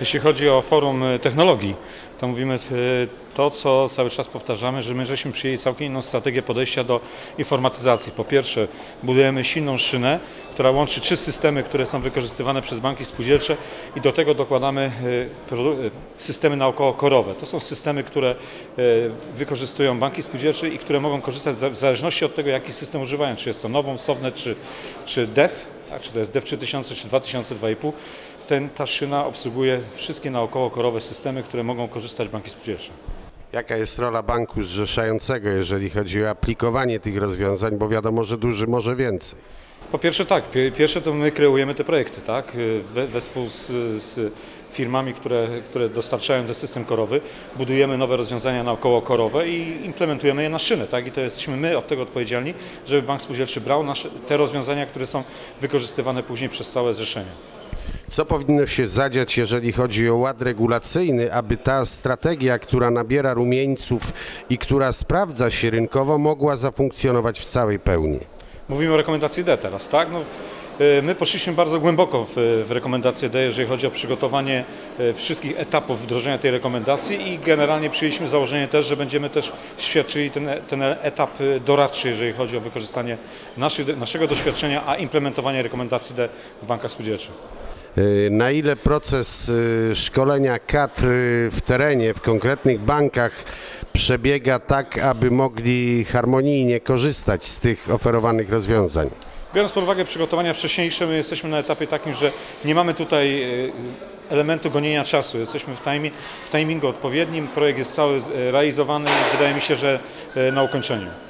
Jeśli chodzi o forum e, technologii, to mówimy e, to, co cały czas powtarzamy, że my żeśmy przyjęli całkiem inną strategię podejścia do informatyzacji. Po pierwsze, budujemy silną szynę, która łączy trzy systemy, które są wykorzystywane przez banki spółdzielcze i do tego dokładamy e, systemy naokoło-korowe. To są systemy, które wykorzystują banki spółdzielcze i które mogą korzystać w zależności od tego, jaki system używają, czy jest to nową, Sownet, czy, czy DEV, tak, czy to jest DEV 3000, czy 2000, 2,5. Ten, ta szyna obsługuje wszystkie naokoło-korowe systemy, które mogą korzystać banki spółdzielcze. Jaka jest rola banku zrzeszającego, jeżeli chodzi o aplikowanie tych rozwiązań, bo wiadomo, że duży może więcej. Po pierwsze tak, pie- pierwsze to my kreujemy te projekty, tak, we, wespół z, z firmami, które, które dostarczają ten system korowy, budujemy nowe rozwiązania naokoło-korowe i implementujemy je na szynę, tak, i to jesteśmy my od tego odpowiedzialni, żeby bank spółdzielczy brał nasze, te rozwiązania, które są wykorzystywane później przez całe zrzeszenie. Co powinno się zadziać, jeżeli chodzi o ład regulacyjny, aby ta strategia, która nabiera rumieńców i która sprawdza się rynkowo, mogła zafunkcjonować w całej pełni? Mówimy o rekomendacji D teraz, tak? No, y, my poszliśmy bardzo głęboko w, w rekomendację D, jeżeli chodzi o przygotowanie y, wszystkich etapów wdrożenia tej rekomendacji i generalnie przyjęliśmy założenie też, że będziemy też świadczyli ten, ten etap y, doradczy, jeżeli chodzi o wykorzystanie naszego doświadczenia, a implementowanie rekomendacji D w bankach spółdzielczych. Y, Na ile proces y, szkolenia kadr w terenie, w konkretnych bankach przebiega tak, aby mogli harmonijnie korzystać z tych oferowanych rozwiązań? Biorąc pod uwagę przygotowania wcześniejsze, my jesteśmy na etapie takim, że nie mamy tutaj e, elementu gonienia czasu. Jesteśmy w, timing, w timingu odpowiednim, projekt jest cały e, realizowany i wydaje mi się, że e, na ukończeniu.